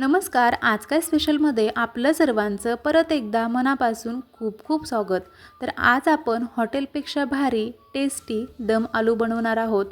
नमस्कार आज काय स्पेशलमध्ये आपलं सर्वांचं परत एकदा मनापासून खूप खूप स्वागत. तर आज आपण हॉटेलपेक्षा भारी टेस्टी दम आलू बनवणार आहोत.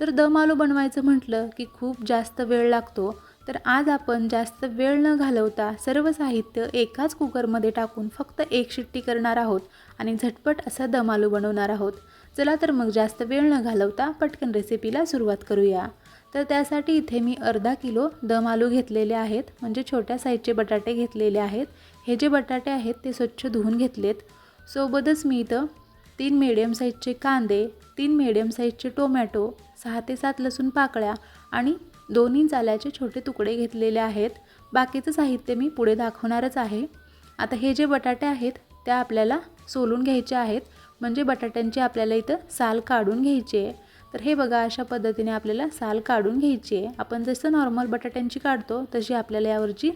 तर दम आलू बनवायचं म्हटलं की खूप जास्त वेळ लागतो. तर आज आपण जास्त वेळ न घालवता सर्व साहित्य एकाच कुकरमध्ये टाकून फक्त एक शिट्टी करणार आहोत आणि झटपट असा दम आलू बनवणार आहोत. चला तर मग जास्त वेळ न घालवता पटकन रेसिपीला सुरुवात करूया. तर त्यासाठी इथे मी अर्धा किलो दम आलू घेतलेले आहेत म्हणजे छोट्या साईजचे बटाटे घेतलेले आहेत. हे जे बटाटे आहेत ते स्वच्छ धुवून घेतलेत. सोबतच मी इथं तीन मिडियम साईजचे कांदे तीन मिडियम साईजचे टोमॅटो सहा ते सात लसूण पाकळ्या आणि दोन्ही चाल्याचे छोटे तुकडे घेतलेले आहेत. बाकीचं साहित्य मी पुढे दाखवणारच आहे. आता हे जे बटाटे आहेत त्या आपल्याला सोलून घ्यायचे आहेत. म्हणजे बटाट्यांची आपल्याला इथं साल काढून घ्यायची आहे. तर हे बघा अशा पद्धतीने आपल्याला साल काढून घ्यायची आहे. आपण जसं नॉर्मल बटाट्यांची काढतो तशी आपल्याला यावरची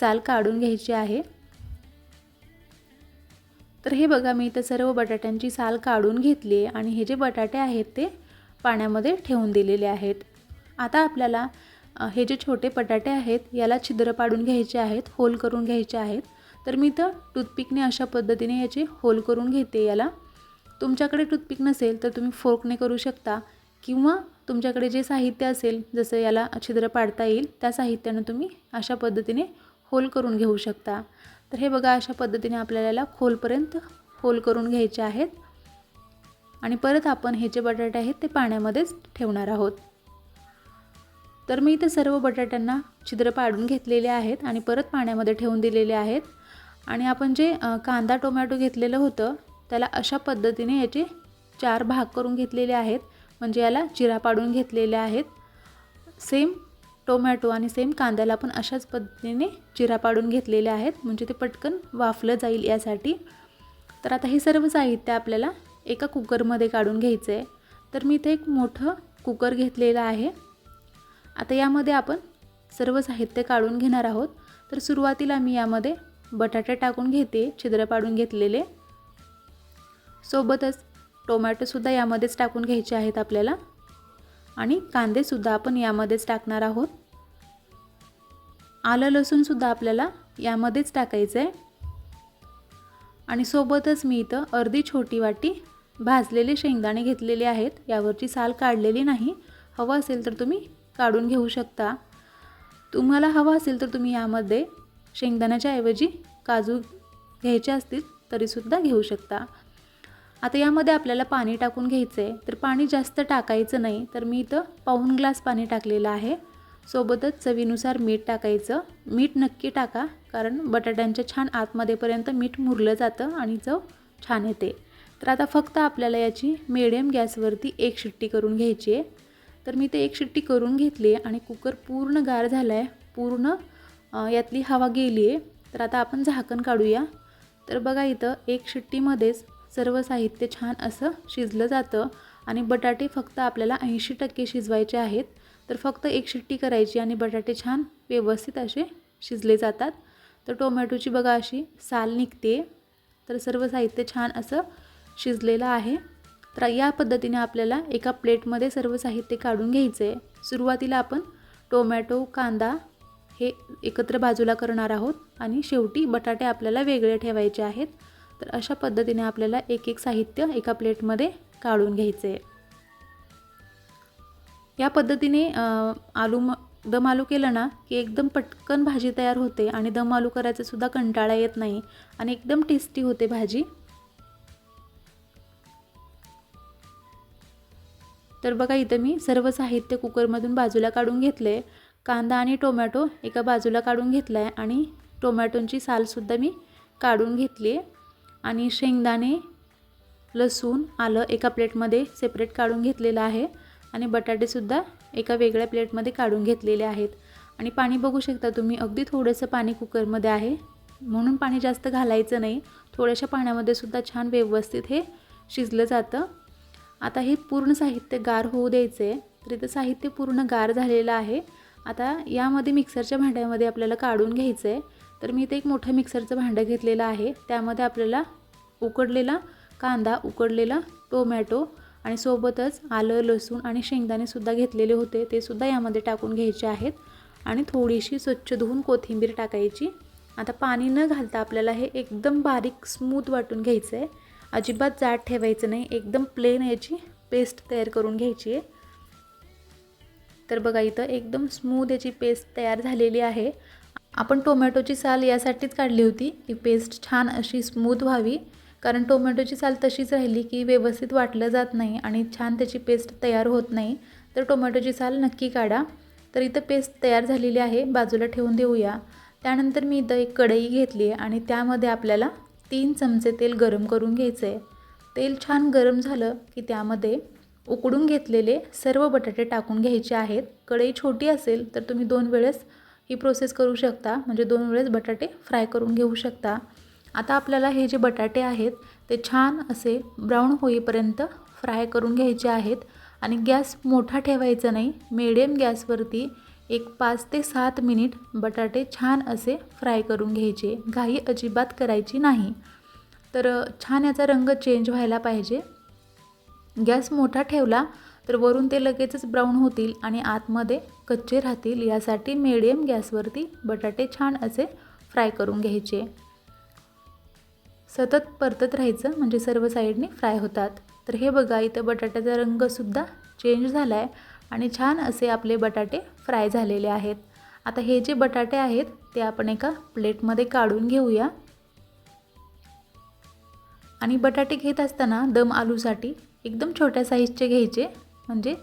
साल काढून घ्यायची आहे. तर हे बघा मी इथं सर्व बटाट्यांची साल काढून घेतली आहे आणि हे जे बटाटे आहेत ते पाण्यामध्ये ठेवून दिलेले आहेत. आता आपल्याला हे जे छोटे बटाटे आहेत याला छिद्र पाडून घ्यायचे आहेत होल करून घ्यायचे आहेत. तर मी तर टूथपिकने अशा पद्धतीने याचे होल करून घेते. याला तुमच्याकडे टूथपिक नसेल तर तुम्ही फोर्कने करू शकता. किंवा तुमच्याकडे जे साहित्य असेल जसं याला छिद्र पाडता येईल त्या साहित्यानं तुम्ही अशा पद्धतीने होल करून घेऊ शकता. तर हे बघा अशा पद्धतीने आपल्याला याला खोलपर्यंत होल करून घ्यायचे आहेत. आणि परत आपण हे जे बटाटे आहेत ते पाण्यामध्येच ठेवणार आहोत. तर मी इथे सर्व बटाट्यांना छिद्र पाडून घेतलेले आहेत आणि परत पाण्यामध्ये ठेवून दिलेले आहेत. आणि आपण जे कांदा टोमॅटो घेतलेलं होतं त्याला अशा पद्धतीने याचे चार भाग करून घेतलेले आहेत. म्हणजे याला चिरा पाडून घेतलेल्या आहेत. सेम टोमॅटो आणि सेम कांद्याला पण अशाच पद्धतीने चिरा पाडून घेतलेले आहेत. म्हणजे ते पटकन वाफलं जाईल यासाठी. तर आता हे सर्व साहित्य आपल्याला एका कुकरमध्ये काढून घ्यायचं आहे तर मी इथे एक मोठं कुकर घेतलेलं आहे. आता यामध्ये आपण सर्व साहित्य काढून घेणार आहोत. तर सुरुवातीला मी यामध्ये बटाटे टाकून घेते छिद्र पाडून घेतलेले. सोबतच टोमॅटोसुद्धा यामध्येच टाकून घ्यायचे आहेत आपल्याला. आणि कांदेसुद्धा आपण यामध्येच टाकणार आहोत. आलं लसूणसुद्धा आपल्याला यामध्येच टाकायचं आहे. आणि सोबतच मी इथं अर्धी छोटी वाटी भाजलेले शेंगदाणे घेतलेले आहेत. यावरची साल काढलेली नाही. हवं असेल तर तुम्ही काढून घेऊ शकता. तुम्हाला हवं असेल तर तुम्ही यामध्ये शेंगदाण्याच्या ऐवजी काजू घ्यायचे असतील तरीसुद्धा घेऊ शकता. आता यामध्ये आपल्याला पाणी टाकून घ्यायचं आहे तर पाणी जास्त टाकायचं नाही तर मी इथं पाऊन ग्लास पाणी टाकलेलं आहे. सोबतच चवीनुसार मीठ टाकायचं. मीठ नक्की टाका कारण बटाट्यांच्या छान आतमध्येपर्यंत मीठ मुरलं जातं आणि चव छान येते. तर आता फक्त आपल्याला याची मिडियम गॅसवरती एक शिट्टी करून घ्यायची आहे. तर मी ते एक शिट्टी करून घेतली आहे आणि कुकर पूर्ण गार झाला आहे पूर्ण यातली हवा गेली आहे तर आता आपण झाकण काढूया. तर बघा इथं एक शिट्टीमध्येच सर्व साहित्य छान असं शिजलं जातं आणि बटाटे फक्त आपल्याला ऐंशी टक्के शिजवायचे आहेत. तर फक्त एक शिट्टी करायची आणि बटाटे छान व्यवस्थित असे शिजले जातात. तर टोमॅटोची बघा अशी साल निघते. तर सर्व साहित्य छान असं शिजलेलं आहे. तर या पद्धतीने आपल्याला एका प्लेटमध्ये सर्व साहित्य काढून घ्यायचं आहे सुरुवातीला आपण टोमॅटो कांदा हे एकत्र बाजूला करणार आहोत आणि शेवटी बटाटे आपल्याला वेगळे ठेवायचे आहेत. तर अशा पद्धतीने आपल्याला एक एक साहित्य एका प्लेटमध्ये काढून घ्यायचे. आहे या पद्धतीने आलू म दम आलू केलं ना की एकदम पटकन भाजी तयार होते आणि दम आलू करायचंसुद्धा कंटाळा येत नाही आणि एकदम टेस्टी होते भाजी. तर बघा इथं मी सर्व साहित्य कुकरमधून बाजूला काढून घेतले. कांदा आणि टोमॅटो एका बाजूला काढून घेतला आहे आणि टोमॅटोंची सालसुद्धा मी काढून घेतली आहे आणि शेंगदाणे लसूण आलं एका प्लेटमध्ये सेपरेट काढून घेतलेलं आहे. आणि बटाटेसुद्धा एका वेगळ्या प्लेटमध्ये काढून घेतलेले आहेत. आणि पाणी बघू शकता तुम्ही अगदी थोडंसं पाणी कुकरमध्ये आहे. म्हणून पाणी जास्त घालायचं नाही. थोड्याशा पाण्यामध्ये सुद्धा छान व्यवस्थित हे शिजलं जातं. आता हे पूर्ण साहित्य गार होऊ द्यायचं आहे तर इथं साहित्य पूर्ण गार झालेलं आहे. आता यामध्ये मिक्सरच्या भांड्यामध्ये आपल्याला काढून घ्यायचं आहे तर मी इथे एक मोठं मिक्सरचं भांडं घेतलेलं आहे. त्यामध्ये आपल्याला उकडलेला कांदा उकडलेला टोमॅटो आणि सोबतच आलं लसूण आणि शेंगदाणेसुद्धा घेतलेले होते. ते सुद्धा यामध्ये टाकून घ्यायचे आहेत. आणि थोडीशी स्वच्छ धुवून कोथिंबीर टाकायची. आता पाणी न घालता आपल्याला हे एकदम बारीक स्मूथ वाटून घ्यायचं आहे अजिबात जाड ठेवायचं नाही. एकदम प्लेन याची पेस्ट तयार करून घ्यायची आहे. तर बघा इथं एकदम स्मूथ याची पेस्ट तयार झालेली आहे. आपण टोमॅटोची साल यासाठीच काढली होती. की पेस्ट छान अशी स्मूथ व्हावी. कारण टोमॅटोची साल तशीच राहिली की व्यवस्थित वाटलं जात नाही आणि छान त्याची पेस्ट तयार होत नाही. तर टोमॅटोची साल नक्की काढा. तर इथं पेस्ट तयार झालेली आहे. बाजूला ठेवून देऊया. त्यानंतर मी इथं एक कढई घेतली आहे आणि त्यामध्ये आपल्याला तीन चमचे तेल गरम करून घ्यायचं आहे तेल छान गरम झालं की त्यामध्ये उकडून घेतलेले सर्व बटाटे टाकून घ्यायचे आहेत. कढई छोटी असेल तर तुम्ही दोन वेळेस ही प्रोसेस करू शकता. म्हणजे दोन वेळेस बटाटे फ्राय करून घेऊ शकता. आता आपल्याला हे जे बटाटे आहेत ते छान असे ब्राऊन होईपर्यंत फ्राय करून घ्यायचे आहेत. आणि गॅस मोठा ठेवायचा नाही मिडियम गॅसवरती एक पाच ते सात मिनिट बटाटे छान असे फ्राय करून घ्यायचे. घाई अजिबात करायची नाही. तर छान याचा रंग चेंज व्हायला पाहिजे. गॅस मोठा ठेवला तर वरून ते लगेचच ब्राऊन होतील आणि आतमध्ये कच्चे राहतील यासाठी मिडियम गॅसवरती बटाटे छान असे फ्राय करून घ्यायचे. सतत परतत राहायचं म्हणजे सर्व साईडने फ्राय होतात. तर हे बघा इथं बटाट्याचा रंगसुद्धा चेंज झाला आहे आणि छान असे आपले बटाटे फ्राय झालेले आहेत. आता हे जे बटाटे आहेत ते आपण एका प्लेटमध्ये काढून घेऊया. आणि बटाटे घेत असताना दम आलूसाठी एकदम छोट्या साईजचे घ्यायचे म्हणजे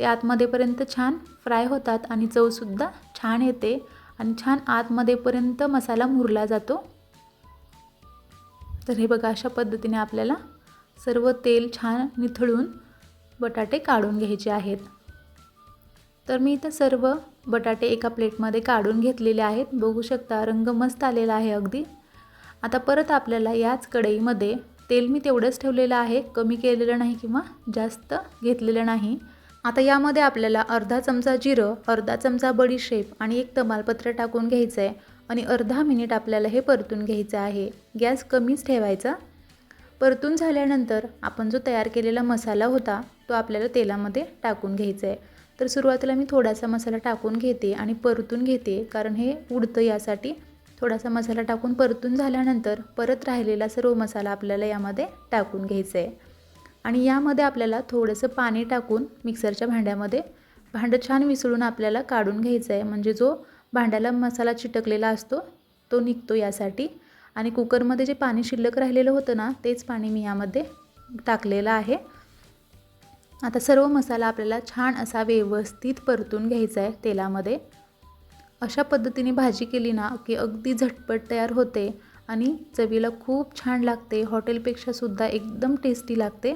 ते आतमध्येपर्यंत छान फ्राय होतात आणि चवसुद्धा छान येते आणि छान आतमध्येपर्यंत मसाला मुरला जातो. तर हे बघा अशा पद्धतीने आपल्याला सर्व तेल छान निथळून बटाटे काढून घ्यायचे आहेत. तर मी इथं सर्व बटाटे एका प्लेटमध्ये काढून घेतलेले आहेत. बघू शकता रंग मस्त आलेला आहे अगदी. आता परत आपल्याला याच कढईमध्ये तेल मी तेवढंच ठेवलेलं आहे. कमी केलेलं नाही किंवा जास्त घेतलेलं नाही. आता यामध्ये आपल्याला अर्धा चमचा जिरं अर्धा चमचा बडीशेप आणि एक तमालपत्र टाकून घ्यायचं आहे आणि अर्धा मिनिट आपल्याला हे परतून घ्यायचं आहे. गॅस कमीच ठेवायचा. परतून झाल्यानंतर आपण जो तयार केलेला मसाला होता तो आपल्याला तेलामध्ये टाकून घ्यायचा आहे तर सुरुवातीला मी थोडासा मसाला टाकून घेते आणि परतून घेते कारण हे उडतं यासाठी. थोडासा मसाला टाकून परतून झाल्यानंतर परत राहिलेला सर्व मसाला आपल्याला यामध्ये टाकून घ्यायचा आहे आणि यामध्ये आपल्याला थोडंसं पाणी टाकून मिक्सरच्या भांड्यामध्ये भांडं छान मिसळून आपल्याला काढून घ्यायचं आहे. म्हणजे जो भांड्याला मसाला चिटकलेला असतो तो निघतो यासाठी. आणि कुकरमध्ये जे पाणी शिल्लक राहिलेलं होतं ना तेच पाणी मी यामध्ये टाकलेलं आहे. आता सर्व मसाला आपल्याला छान असा व्यवस्थित परतून घ्यायचा आहे तेलामध्ये. अशा पद्धतीने भाजी केली ना की अगदी झटपट तयार होते. आणि चवीला खूप छान लागते. हॉटेलपेक्षासुद्धा एकदम टेस्टी लागते.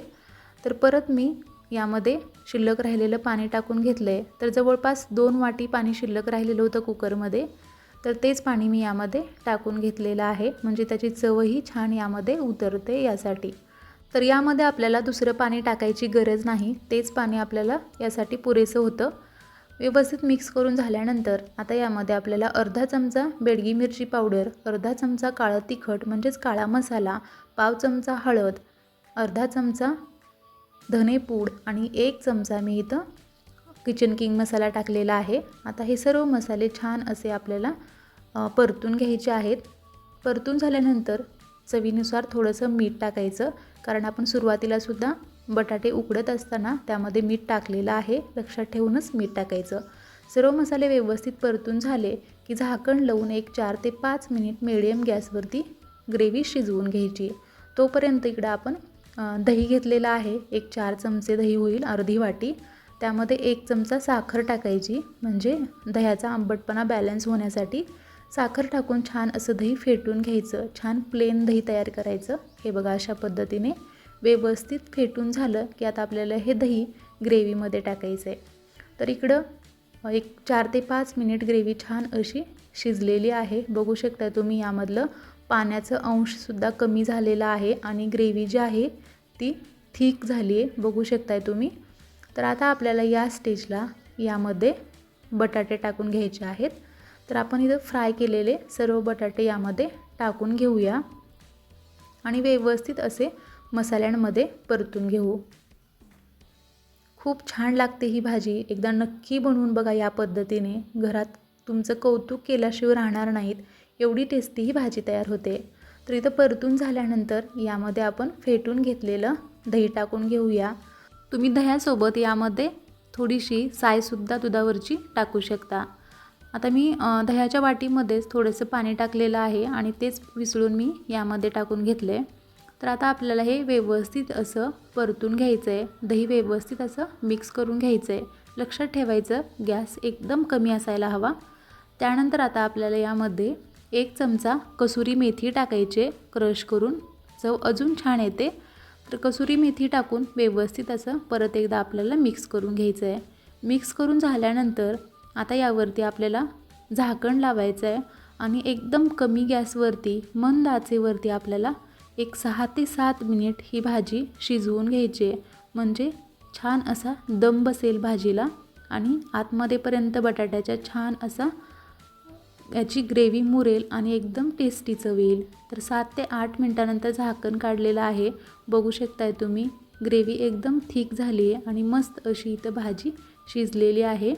तर परत मी यामध्ये शिल्लक राहिलेलं पाणी टाकून घेतलं आहे तर जवळपास दोन वाटी पाणी शिल्लक राहिलेलं होतं कुकरमध्ये. तर तेच पाणी मी यामध्ये टाकून घेतलेलं आहे. म्हणजे त्याची चवही छान यामध्ये उतरते यासाठी. तर यामध्ये आपल्याला दुसरं पाणी टाकायची गरज नाही. तेच पाणी आपल्याला यासाठी पुरेसं होतं. व्यवस्थित मिक्स करून झाल्यानंतर आता यामध्ये आपल्याला अर्धा चमचा बेडगी मिरची पावडर अर्धा चमचा काळं तिखट म्हणजेच काळा मसाला पाव चमचा हळद अर्धा चमचा धनेपूड आणि एक चमचा मी इथं किचन किंग मसाला टाकलेला आहे. आता हे सर्व मसाले छान असे आपल्याला परतून घ्यायचे आहेत. परतून झाल्यानंतर चवीनुसार थोडंसं मीठ टाकायचं कारण आपण सुरुवातीलासुद्धा बटाटे उकडत असताना त्यामध्ये मीठ टाकलेलं आहे. लक्षात ठेवूनच मीठ टाकायचं. सर्व मसाले व्यवस्थित परतून झाले की झाकण लावून एक चार ते पाच मिनिट मिडियम गॅसवरती ग्रेव्ही शिजवून घ्यायची. तोपर्यंत इकडं आपण दही घेतलेला आहे. एक चार चमचे दही होईल अर्धी वाटी. त्यामध्ये एक चमचा साखर टाकायची म्हणजे दह्याचा आंबटपणा बॅलन्स होण्यासाठी. साखर टाकून छान असं दही फेटून घ्यायचं. छान प्लेन दही तयार करायचं. हे बघा अशा पद्धतीने. व्यवस्थित फेटून झालं की आता आपल्याला हे दही ग्रेव्हीमध्ये टाकायचं आहे. तर इकडं एक चार ते पाच मिनिट ग्रेव्ही छान अशी शिजलेली आहे. बघू शकता तुम्ही यामधलं पाण्याचं अंशसुद्धा कमी झालेलं आहे आणि ग्रेव्ही जी आहे ती थिक झाली आहे. बघू शकताय तुम्ही. तर आता आपल्याला या स्टेजला यामध्ये बटाटे टाकून घ्यायचे आहेत. तर आपण इथं फ्राय केलेले सर्व बटाटे यामध्ये टाकून घेऊया. आणि व्यवस्थित असे मसाल्यांमध्ये परतून घेऊ. खूप छान लागते ही भाजी. एकदा नक्की बनवून बघा या पद्धतीने. घरात तुमचं कौतुक केल्याशिवाय राहणार नाहीत. एवढी टेस्टी ही भाजी तयार होते. तर इथं परतून झाल्यानंतर यामध्ये आपण फेटून घेतलेलं दही टाकून घेऊया. तुम्ही दह्यासोबत यामध्ये थोडीशी सायसुद्धा दुधावरची टाकू शकता. आता मी दह्याच्या वाटीमध्येच थोडंसं पाणी टाकलेलं आहे आणि तेच विसळून मी यामध्ये टाकून घेतले. तर आता आपल्याला हे व्यवस्थित असं परतून घ्यायचं आहे दही व्यवस्थित असं मिक्स करून घ्यायचं आहे लक्षात ठेवायचं गॅस एकदम कमी असायला हवा. त्यानंतर आता आपल्याला यामध्ये एक चमचा कसुरी मेथी टाकायचे क्रश करून. चव अजून छान येते. तर कसुरी मेथी टाकून व्यवस्थित असं परत एकदा आपल्याला मिक्स करून घ्यायचं आहे मिक्स करून झाल्यानंतर आता यावरती आपल्याला झाकण लावायचं आहे आणि एकदम कमी गॅसवरती मंद आचेवरती आपल्याला एक सहा ते सात मिनिट ही भाजी शिजवून घ्यायची आहे. म्हणजे छान असा दम बसेल भाजीला आणि आतमध्येपर्यंत बटाट्याच्या छान असा याची ग्रेव्ही मुरेल आणि एकदम टेस्टी चव येईल तर सात ते आठ मिनटानंतर झाकण काढलेलं आहे. बघू शकताय तुम्ही ग्रेव्ही एकदम थिक झाली आहे आणि मस्त अशी इथं भाजी शिजलेली आहे.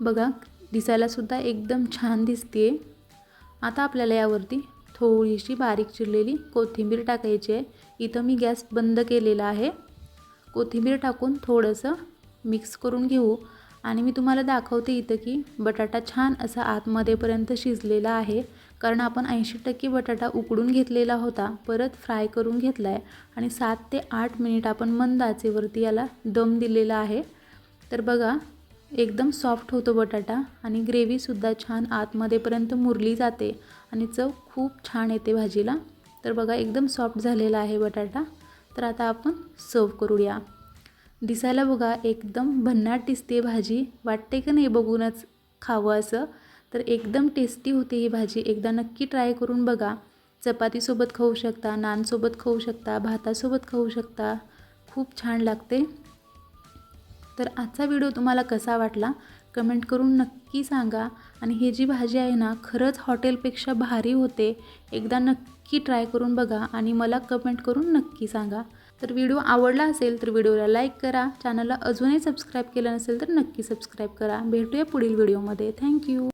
बघा दिसायलासुद्धा एकदम छान दिसते आता आपल्याला यावरती थोडीशी बारीक चिरलेली कोथिंबीर टाकायची आहे. इथं मी गॅस बंद केलेला आहे. कोथिंबीर टाकून थोडंसं मिक्स करून घेऊ. आणि मी तुम्हाला दाखवते इथं की बटाटा छान असा आतमध्येपर्यंत शिजलेला आहे. कारण आपण ऐंशी टक्के बटाटा उकडून घेतलेला होता. परत फ्राय करून घेतला आहे आणि सात ते आठ मिनिट आपण मंद आचेवरती याला दम दिलेला आहे. तर बघा एकदम सॉफ्ट होतो बटाटा. आणि ग्रेव्हीसुद्धा छान आतमध्येपर्यंत मुरली जाते. आणि चव खूप छान येते भाजीला. तर बघा एकदम सॉफ्ट झालेला आहे बटाटा. तर आता आपण सर्व करूया. दिसायला बघा एकदम भन्नाट दिसते भाजी. वाटते का नाही बघूनच खावं असं. तर एकदम टेस्टी होते ही भाजी. एकदा नक्की ट्राय करून बघा. चपातीसोबत खाऊ शकता नानसोबत खाऊ शकता भातासोबत खाऊ शकता. खूप छान लागते. तर आजचा व्हिडिओ तुम्हाला कसा वाटला? कमेंट करून नक्की सांगा. आणि ही जी भाजी आहे ना खरंच हॉटेलपेक्षा भारी होते. एकदा नक्की ट्राय करून बघा आणि मला कमेंट करून नक्की सांगा. तर व्हिडिओ आवडला असेल तर व्हिडिओला लाईक करा. चॅनलला अजूनही सबस्क्राईब केलं नसेल तर नक्की सबस्क्राईब करा. भेटूया पुढील व्हिडिओमध्ये. थँक्यू